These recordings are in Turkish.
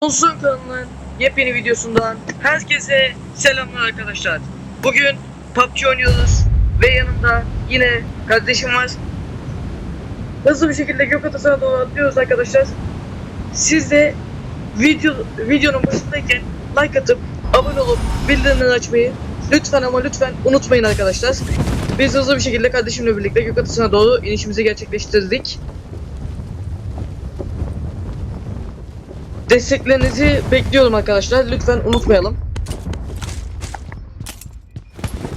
Olsun kanalının yepyeni videosundan herkese selamlar arkadaşlar. Bugün PUBG oynuyoruz ve yanımda yine kardeşim var. Hızlı bir şekilde gök atasına doğru atlıyoruz arkadaşlar. Siz de video, videonun başındayken like atıp abone olup bildirimleri açmayı lütfen ama lütfen unutmayın arkadaşlar. Biz hızlı bir şekilde kardeşimle birlikte gök atasına doğru inişimizi gerçekleştirdik. Desteklerinizi bekliyorum arkadaşlar. Lütfen unutmayalım.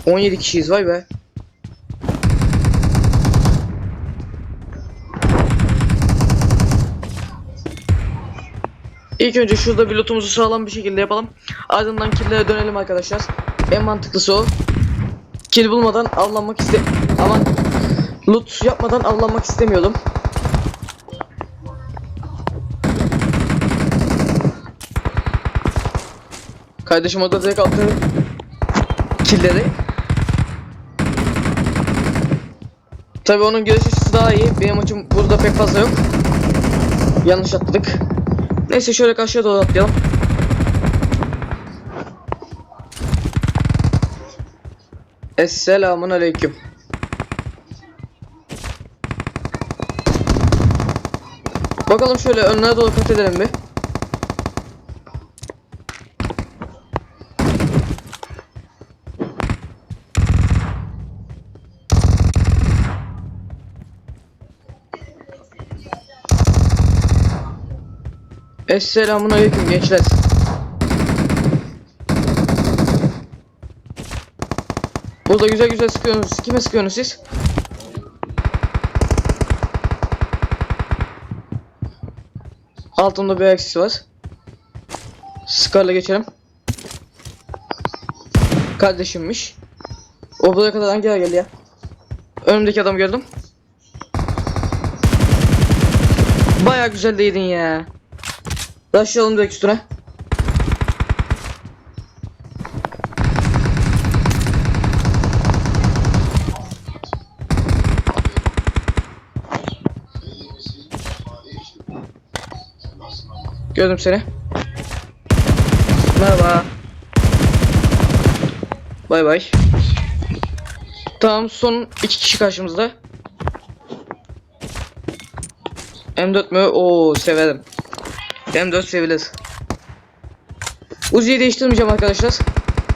17 kişiyiz vay be. İlk önce şurada bir lootumuzu sağlam bir şekilde yapalım. Ardından killere dönelim arkadaşlar. En mantıklısı o. Kill bulmadan avlanmak iste... Aman loot yapmadan avlanmak istemiyordum. Kardeşim orada direkt attı killeri. Tabi onun görüş açısı daha iyi. Benim açım burada pek fazla yok. Yanlış atladık. Neyse şöyle karşıya doğru atlayalım. Esselamun aleyküm. Bakalım şöyle önlere doğru kat edelim bir. Esselamun aleyküm gençler. Burada güzel güzel sıkıyorsunuz. Kime sıkıyorsunuz siz? Altında bir eksis var. Scar'la geçelim. Kardeşimmiş. O buraya kadar hangi geldi ya? Önümdeki adamı gördüm. Baya güzel değdin ya. Başlayalım direkt üstüne. Gördüm seni. Merhaba. Bay bay. Tamam son iki kişi karşımızda. M4 mü? Oo severim. M4 sevilir. Uzi'yi değiştirmeyeceğim arkadaşlar.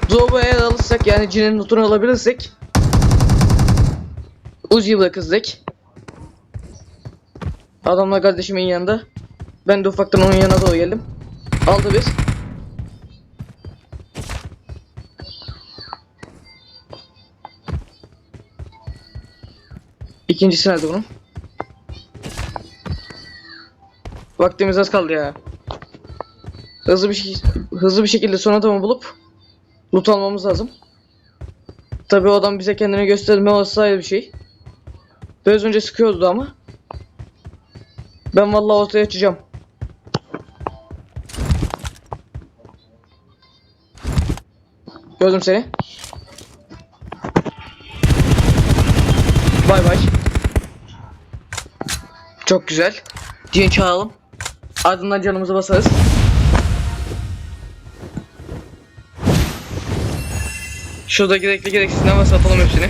Drop'u eğer alırsak yani cinin notunu alabilirsek Uzi'yi bırakırız direkt. Adamlar kardeşimin yanında. Ben de ufaktan onun yanına doğru geldim. Aldı biz. İkincisi nerede bunun? Vaktimiz az kaldı ya. Hızlı bir hızlı bir şekilde son adamı bulup loot almamız lazım. Tabii o adam bize kendini gösterme olsa ayrı bir şey. Biraz önce sıkıyordu ama. Ben vallahi ortaya açacağım. Gördüm seni. Bay bay. Çok güzel. Cin çağıralım. Ardından canımızı basarız. Şurada gerekli gereksiz ne varsa atalım hepsini.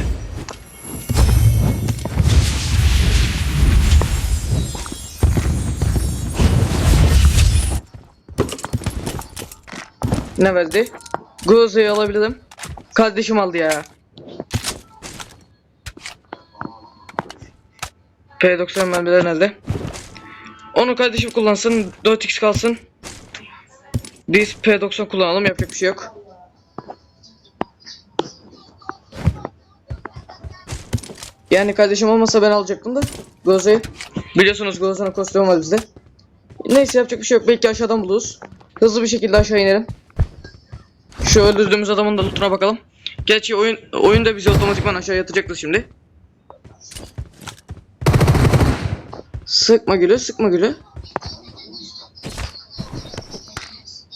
Ne verdi? Groza'yı alabilirim. Kardeşim aldı ya. P90 mermiler nerede? Onu kardeşim kullansın. 4x kalsın. Biz P90 kullanalım. Yapacak bir şey yok. Yani kardeşim olmasa ben alacaktım da Groza'yı. Biliyorsunuz Groza'nın kostümü var bizde. Neyse yapacak bir şey yok. Belki aşağıdan buluruz. Hızlı bir şekilde aşağı inelim. Şu öldürdüğümüz adamın da lootuna bakalım. Gerçi oyun oyunda bizi otomatikman aşağı yatacaktır şimdi. Sıkma gülü, sıkma gülü.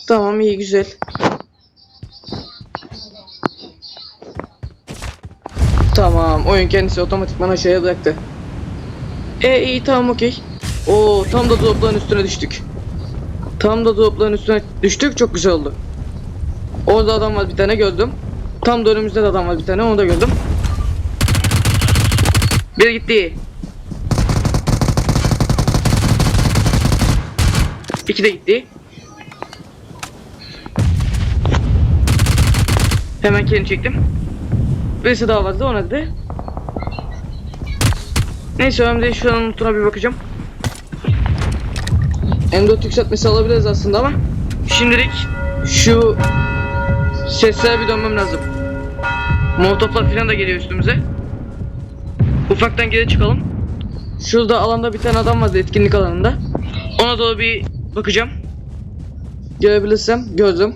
Tamam iyi güzel. Tamam oyun kendisi otomatikman aşağıya bıraktı. E iyi tamam okey. Oo tam da dropların üstüne düştük. Tam da dropların üstüne düştük çok güzel oldu. Orada adam var bir tane gördüm. Tam da önümüzde de adam var bir tane onu da gördüm. Bir gitti. İki de gitti. Hemen kendini çektim. Birisi daha vardı ona dedi. Neyse ben de şu an notuna bir bakacağım. M4 yükseltmesi alabiliriz aslında ama şimdilik şu seslere bir dönmem lazım. Molotoflar falan da geliyor üstümüze. Ufaktan geri çıkalım. Şurada alanda bir tane adam vardı etkinlik alanında. Ona doğru bir bakacağım. Görebilirsem gördüm.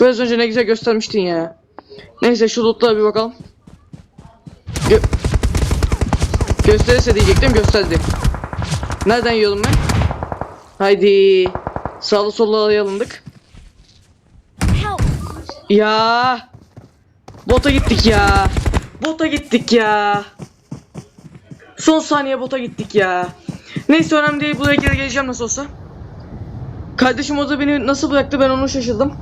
Biraz önce ne güzel göstermiştin ya. Neyse şu lootlara bir bakalım. Gö Gösterirse diyecektim gösterdi. Nereden yiyorum ben? Haydi. Sağlı sollu alındık. Help! Ya. Bota gittik ya. Bota gittik ya. Son saniye bota gittik ya. Neyse önemli değil buraya geri geleceğim nasıl olsa. Kardeşim orada beni nasıl bıraktı ben onu şaşırdım.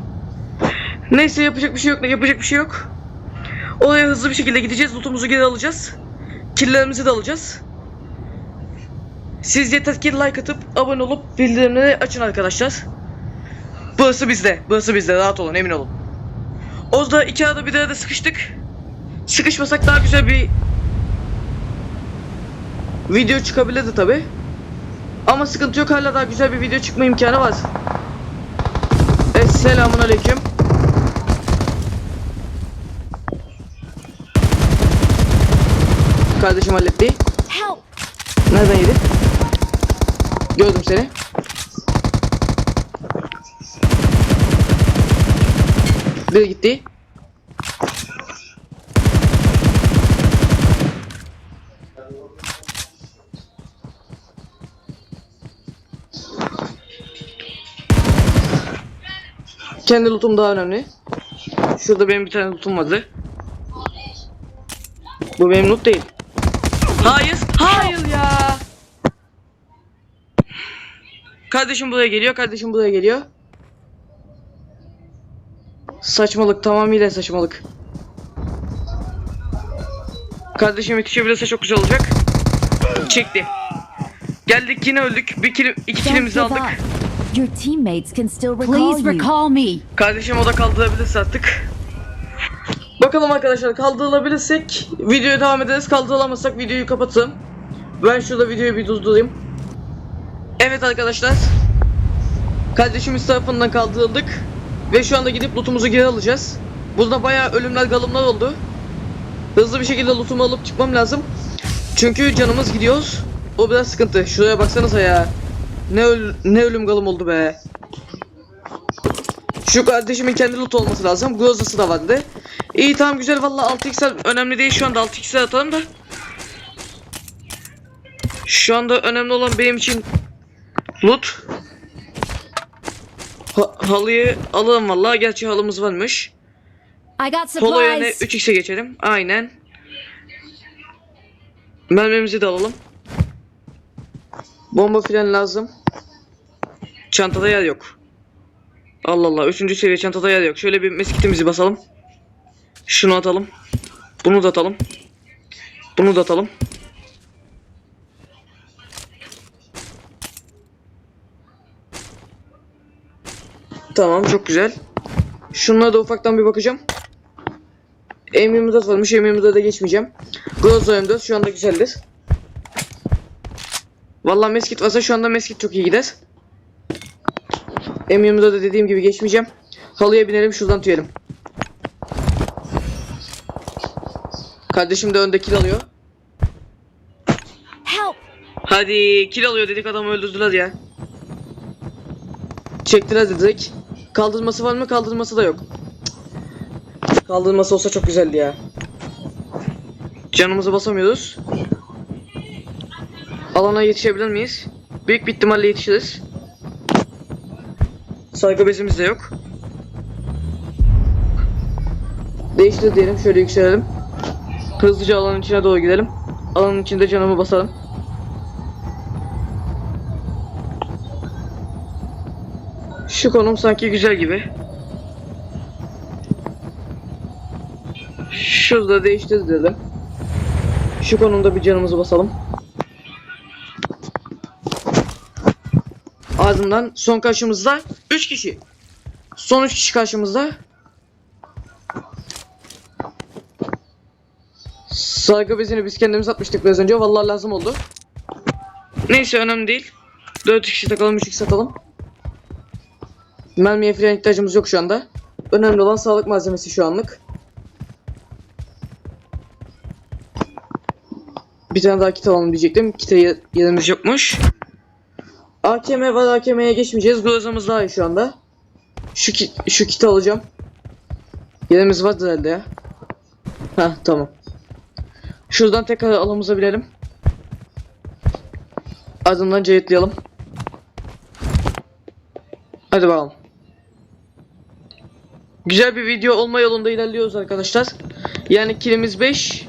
Neyse yapacak bir şey yok yapacak bir şey yok. Oraya hızlı bir şekilde gideceğiz lootumuzu geri alacağız. Killerimizi de alacağız. Siz yeter ki like atıp abone olup bildirimleri açın arkadaşlar. Burası bizde. Burası bizde. Rahat olun emin olun. Ozda iki arada bir arada sıkıştık. Sıkışmasak daha güzel bir video çıkabilirdi tabi. Ama sıkıntı yok hala daha güzel bir video çıkma imkanı var. Esselamun aleyküm. Kardeşim halletti. Nereden yedi? Gördüm seni. Biri gitti. Kendi lootum daha önemli. Şurada benim bir tane lootum vardı. Bu benim loot değil. Hayır, hayır ya. Kardeşim buraya geliyor, kardeşim buraya geliyor. Saçmalık, tamamıyla saçmalık. Kardeşim yetişebilirse çok güzel olacak. Çekti. Geldik yine öldük. Bir kill, iki give aldık. Your teammates can still recall Please you. recall me. Kardeşim o da kaldırabilirse artık. Bakalım arkadaşlar kaldırılabilirsek videoya devam ederiz. Kaldırılamazsak videoyu kapatalım. Ben şurada videoyu bir durdurayım. Evet arkadaşlar. Kardeşimiz tarafından kaldırıldık. Ve şu anda gidip lootumuzu geri alacağız. Burada bayağı ölümler galımlar oldu. Hızlı bir şekilde lootumu alıp çıkmam lazım. Çünkü canımız gidiyor. O biraz sıkıntı. Şuraya baksanıza ya. Ne, öl ne ölüm galım oldu be. Şu kardeşimin kendi loot olması lazım. Grozası da vardı. İyi tamam güzel valla 6x'ler önemli değil şu anda 6x'ler atalım da. Şu anda önemli olan benim için loot. Ha- halıyı alalım valla. Gerçi halımız varmış. Polo yerine supplies. 3x'e geçelim. Aynen. Mermimizi de alalım. Bomba filan lazım. Çantada yer yok. Allah Allah. Üçüncü seviye çantada yer yok. Şöyle bir meskitimizi basalım. Şunu atalım. Bunu da atalım. Bunu da atalım. Tamam çok güzel. Şunlara da ufaktan bir bakacağım. M24 varmış. M24'e geçmeyeceğim. Groza M4 şu anda güzeldir. Vallahi meskit varsa şu anda meskit çok iyi gider. M24'e dediğim gibi geçmeyeceğim. Halıya binelim şuradan tüyelim. Kardeşim de önde kill alıyor. Help! Hadi kill alıyor dedik adamı öldürdüler ya. Çektiler de direkt. Kaldırması var mı? Kaldırması da yok. Kaldırması olsa çok güzeldi ya. Canımızı basamıyoruz. Alana yetişebilir miyiz? Büyük bir ihtimalle yetişiriz. Sargı bezimiz de yok. Değiştir diyelim. Şöyle yükselelim. Hızlıca alanın içine doğru gidelim. Alanın içinde canımı basalım. Şu konum sanki güzel gibi. Şurada değiştir dedim. Şu konumda bir canımızı basalım. Ardından son karşımızda 3 kişi. Son 3 kişi karşımızda. Sargı bezini biz kendimiz atmıştık biraz önce. Vallahi lazım oldu. Neyse önemli değil. 4 kişi takalım 3 kişi satalım. Mermiye falan ihtiyacımız yok şu anda. Önemli olan sağlık malzemesi şu anlık. Bir tane daha kit alalım diyecektim. Kite ye- yerimiz yokmuş. AKM var AKM'ye geçmeyeceğiz. Grozamız daha iyi şu anda. Şu kit, şu kiti alacağım. Yerimiz var herhalde ya. Ha tamam. Şuradan tekrar alanımıza binelim. Ardından cayetleyelim. Hadi bakalım. Güzel bir video olma yolunda ilerliyoruz arkadaşlar. Yani kilimiz 5.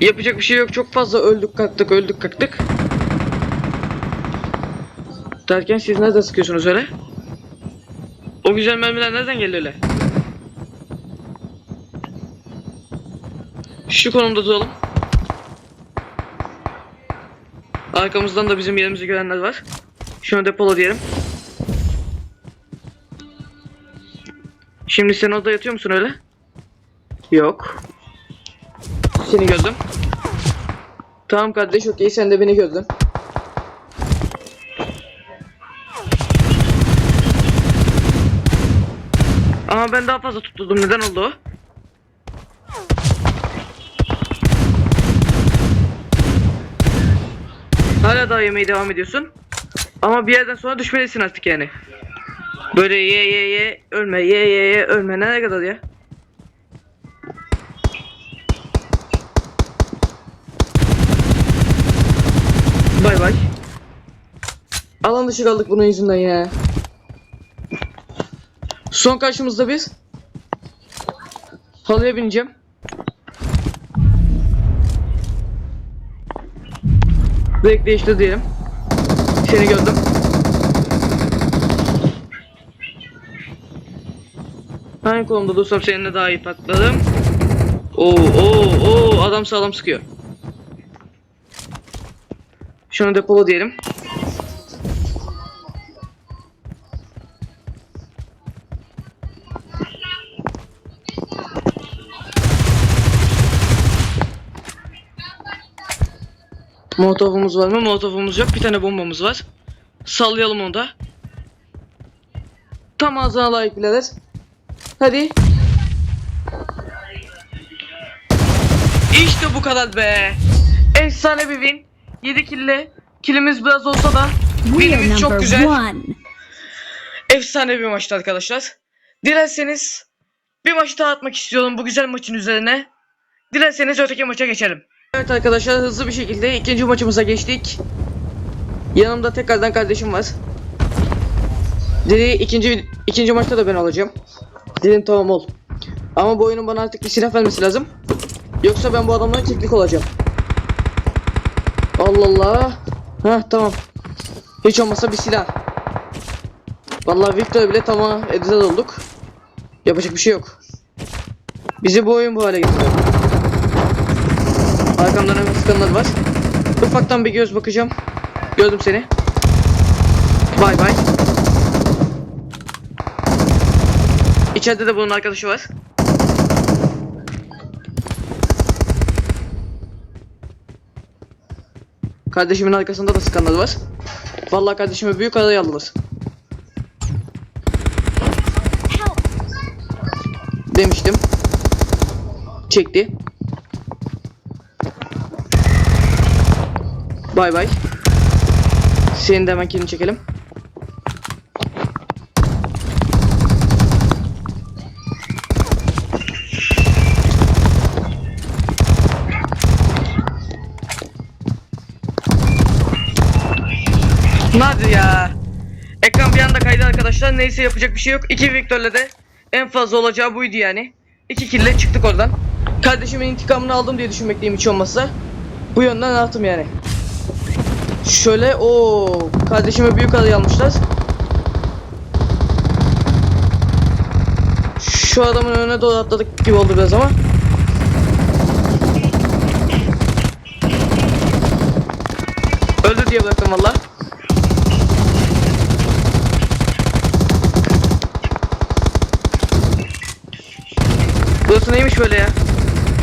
Yapacak bir şey yok. Çok fazla öldük kalktık öldük kalktık. Derken siz nereden sıkıyorsunuz öyle? O güzel mermiler nereden geldi öyle? Şu konumda duralım. Arkamızdan da bizim yerimizi görenler var. Şunu depola diyelim. Şimdi sen orada yatıyor musun öyle? Yok. Seni gördüm. Tamam kardeş okey sen de beni gördün. Ben daha fazla tutuldum. Neden oldu? Hala daha yemeye devam ediyorsun. Ama bir yerden sonra düşmelisin artık yani. Böyle ye ye ye ölme ye ye ye ölme nereye kadar ya? Bay bay. Alan dışı kaldık bunun yüzünden ya. Son karşımızda biz. Halıya bineceğim. Direkt değiştir diyelim. Seni gördüm. Hangi kolumda dursam seninle daha iyi patladım. Oo oo oo adam sağlam sıkıyor. Şunu depola diyelim. Molotovumuz var mı? Molotovumuz yok. Bir tane bombamız var. Sallayalım onu da. Tam ağzına layık birader. Hadi. İşte bu kadar be. Efsane bir win. 7 kille. Killimiz biraz olsa da winimiz çok güzel. one. Efsane bir maçtı arkadaşlar. Dilerseniz bir maç daha atmak istiyorum bu güzel maçın üzerine. Dilerseniz öteki maça geçelim. Evet arkadaşlar hızlı bir şekilde ikinci maçımıza geçtik. Yanımda tekrardan kardeşim var. Dedi ikinci ikinci maçta da ben olacağım. Dedim tamam ol. Ama bu oyunun bana artık bir silah vermesi lazım. Yoksa ben bu adamdan keklik olacağım. Allah Allah. Heh tamam. Hiç olmazsa bir silah. Vallahi Victor bile tamam edizel olduk. Yapacak bir şey yok. Bizi bu oyun bu hale getiriyor. Arkamdan hemen sıkanlar var. Ufaktan bir göz bakacağım. Gördüm seni. Bay bay. İçeride de bunun arkadaşı var. Kardeşimin arkasında da sıkanlar var. Vallahi kardeşime büyük araya aldılar. Demiştim. Çekti. Bay bay. Senin de hemen kilini çekelim. Nadir ya. Ekran bir anda kaydı arkadaşlar. Neyse yapacak bir şey yok. İki Victor'la de en fazla olacağı buydu yani. İki kille çıktık oradan. Kardeşimin intikamını aldım diye düşünmekteyim hiç olmazsa. Bu yönden rahatım yani. Şöyle o kardeşime büyük adayı almışlar. Şu adamın önüne doğru atladık gibi oldu biraz ama. Öldü diye bıraktım valla. Burası neymiş böyle ya?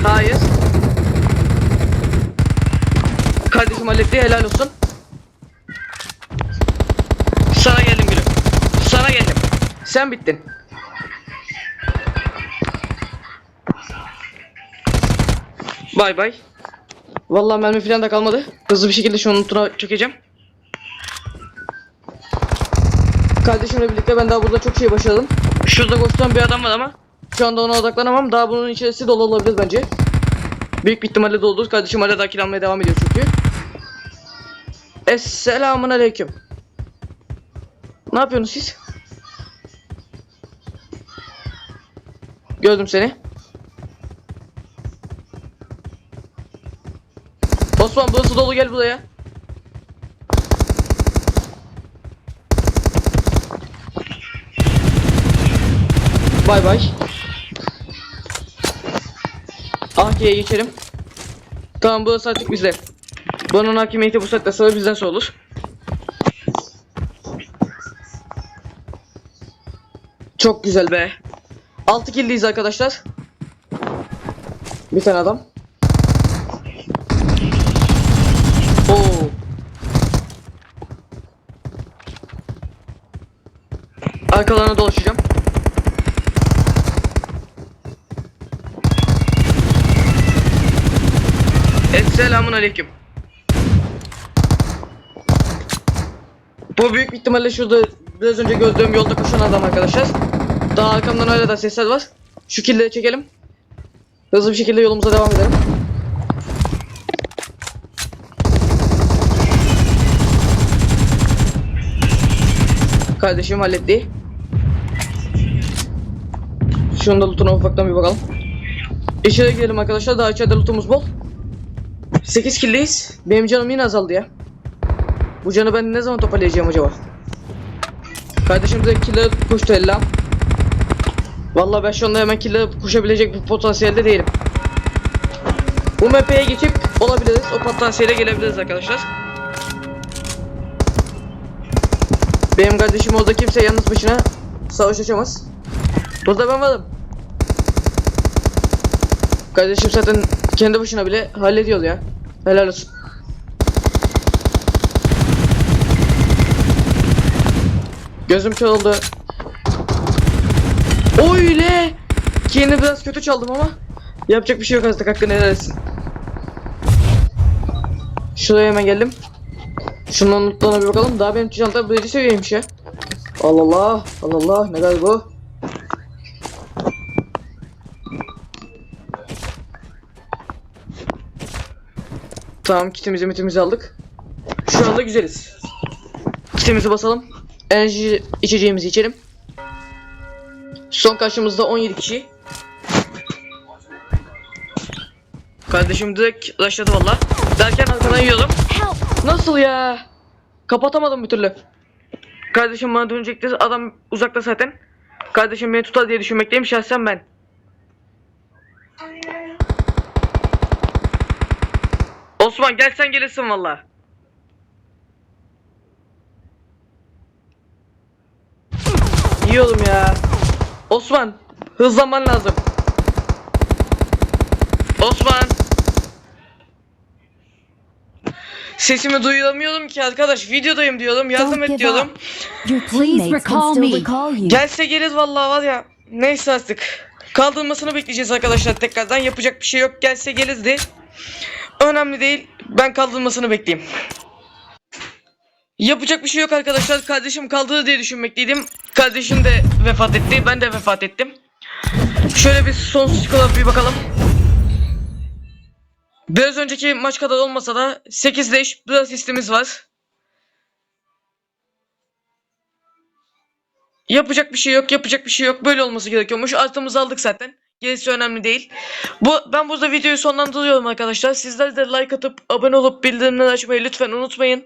Hayır. Kardeşim halletti helal olsun. Sana geldim gülüm. Sana geldim. Sen bittin. Bay bay. Vallahi mermi falan da kalmadı. Hızlı bir şekilde şunun notuna çökeceğim. Kardeşimle birlikte ben daha burada çok şey başardım. Şurada koşturan bir adam var ama şu anda ona odaklanamam. Daha bunun içerisi dolu olabilir bence. Büyük bir ihtimalle doludur. Kardeşim hala daha kill almaya devam ediyor çünkü. Esselamun aleyküm. Ne yapıyorsunuz siz? Gördüm seni. Osman burası dolu gel buraya. Bay bay. Ahki'ye geçelim. Tamam burası artık bizde. Bunun hakimiyeti bu saatte sonra bizden sorulur. Çok güzel be. 6 kill'liyiz arkadaşlar. Bir tane adam. Oo. Arkalarına dolaşacağım. Esselamun aleyküm. Bu büyük ihtimalle şurada biraz önce gördüğüm yolda koşan adam arkadaşlar. Daha arkamdan hala da sesler var. Şu killeri çekelim. Hızlı bir şekilde yolumuza devam edelim. Kardeşim halletti. Şunun da lootuna ufaktan bir bakalım. İçeri girelim arkadaşlar. Daha içeride lootumuz bol. 8 kill'deyiz. Benim canım yine azaldı ya. Bu canı ben ne zaman toparlayacağım acaba? Kardeşim de kill'e koştu ellam. Vallahi ben şu anda hemen kill'e koşabilecek bir potansiyelde değilim. Bu map'e geçip olabiliriz. O potansiyele gelebiliriz arkadaşlar. Benim kardeşim orada kimse yalnız başına savaş açamaz. Burada ben varım. Kardeşim zaten kendi başına bile hallediyor ya. Helal olsun. Gözüm kör oldu. Öyle. Kendi biraz kötü çaldım ama yapacak bir şey yok artık hakkını helal etsin. Şuraya hemen geldim. Şundan notlarına bir bakalım. Daha benim çantam birinci seviyeymiş ya. Allah Allah. Allah Allah. Ne kadar bu? Tamam kitimizi mitimizi aldık. Şu anda güzeliz. Kitimizi basalım. Enerji içeceğimizi içelim. Son karşımızda 17 kişi. Kardeşim direkt rushladı valla. Derken arkadan yiyordum. Nasıl ya? Kapatamadım bir türlü. Kardeşim bana dönecekti. Adam uzakta zaten. Kardeşim beni tutar diye düşünmekteyim şahsen ben. Osman gel sen gelirsin valla. Yiyorum ya. Osman hızlanman lazım. Osman. Sesimi duyuramıyorum ki arkadaş. Videodayım diyorum. Yardım Don't et give diyorum. teammates recall me. Gelse gelir vallahi var ya. Neyse artık. Kaldırmasını bekleyeceğiz arkadaşlar tekrardan. Yapacak bir şey yok. Gelse gelirdi. Önemli değil. Ben kaldırmasını bekleyeyim. Yapacak bir şey yok arkadaşlar. Kardeşim kaldırır diye düşünmekteydim. Kardeşim de vefat etti. Ben de vefat ettim. Şöyle bir son skora bir bakalım. Biraz önceki maç kadar olmasa da 8 leş bir asistimiz var. Yapacak bir şey yok, yapacak bir şey yok. Böyle olması gerekiyormuş. Artımızı aldık zaten. Gerisi önemli değil. Bu ben burada videoyu sonlandırıyorum arkadaşlar. Sizler de like atıp abone olup bildirimleri açmayı lütfen unutmayın.